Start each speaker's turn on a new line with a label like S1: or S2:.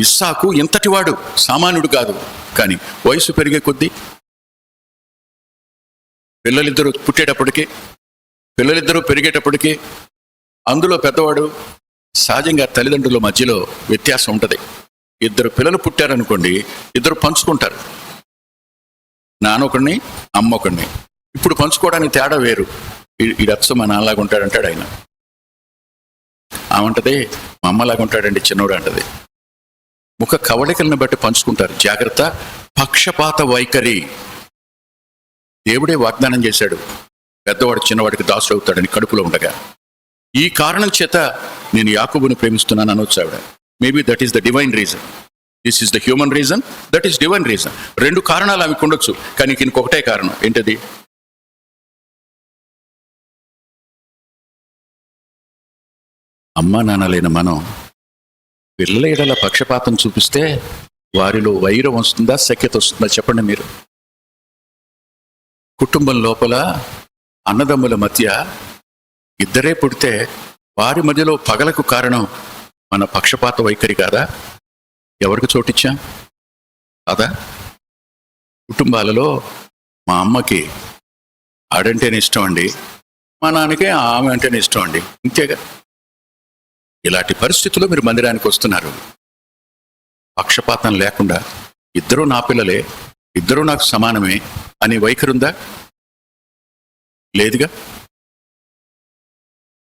S1: ఇస్సాకు ఇంతటివాడు సామాన్యుడు కాదు. కానీ వయసు పెరిగే కొద్దీ పిల్లలిద్దరూ పుట్టేటప్పటికి పిల్లలిద్దరూ పెరిగేటప్పటికి అందులో పెద్దవాడు సహజంగా తల్లిదండ్రుల మధ్యలో వ్యత్యాసం ఉంటుంది. ఇద్దరు పిల్లలు పుట్టారనుకోండి ఇద్దరు పంచుకుంటారు. నాన్నొకడిని అమ్మ ఒకడిని. ఇప్పుడు పంచుకోవడానికి తేడా వేరు. ఈడచ్చ మా నాన్నలాగా ఉంటాడంటాడు ఆయన. ఆమంటది మా అమ్మలాగా ఉంటాడండి చిన్నోడు అంటది. ముఖ కవళికలను బట్టి పంచుకుంటారు. జాగ్రత్త. పక్షపాత వైఖరి. దేవుడే వాగ్దానం చేశాడు. పెద్దవాడు చిన్నవాడికి దాసుడు అవుతాడని కడుపులో ఉండగా. ఈ కారణం చేత నేను యాకోబుని ప్రేమిస్తున్నాను అనొచ్చు ఆవిడ. Maybe that is the divine reason this is the human reason that is divine reason రెండు కారణాలు ఆమెకు ఉండొచ్చు. కానీ ఇంకొకటే కారణం. ఏంటది? అమ్మా నాన్న లేని మనం పిల్లల ఎడల పక్షపాతం చూపిస్తే వారిలో వైరం వస్తుందా సఖ్యత వస్తుందా చెప్పండి మీరు. కుటుంబం లోపల అన్నదమ్ముల మధ్య ఇద్దరే పుడితే వారి మధ్యలో పగలకు కారణం మన పక్షపాత వైఖరి కాదా? ఎవరికి చోటిచ్చాం? కాదా? కుటుంబాలలో మా అమ్మకి ఆడంటేనే ఇష్టం అండి మా నాన్నకి ఆమె అంటేనే ఇష్టం అండి. ఇంతేగా. ఇలాంటి పరిస్థితుల్లో మీరు మందిరానికి వస్తున్నారు. పక్షపాతం లేకుండా ఇద్దరూ నా పిల్లలే ఇద్దరూ నాకు సమానమే అని వైఖరుందా ఉందా? లేదుగా?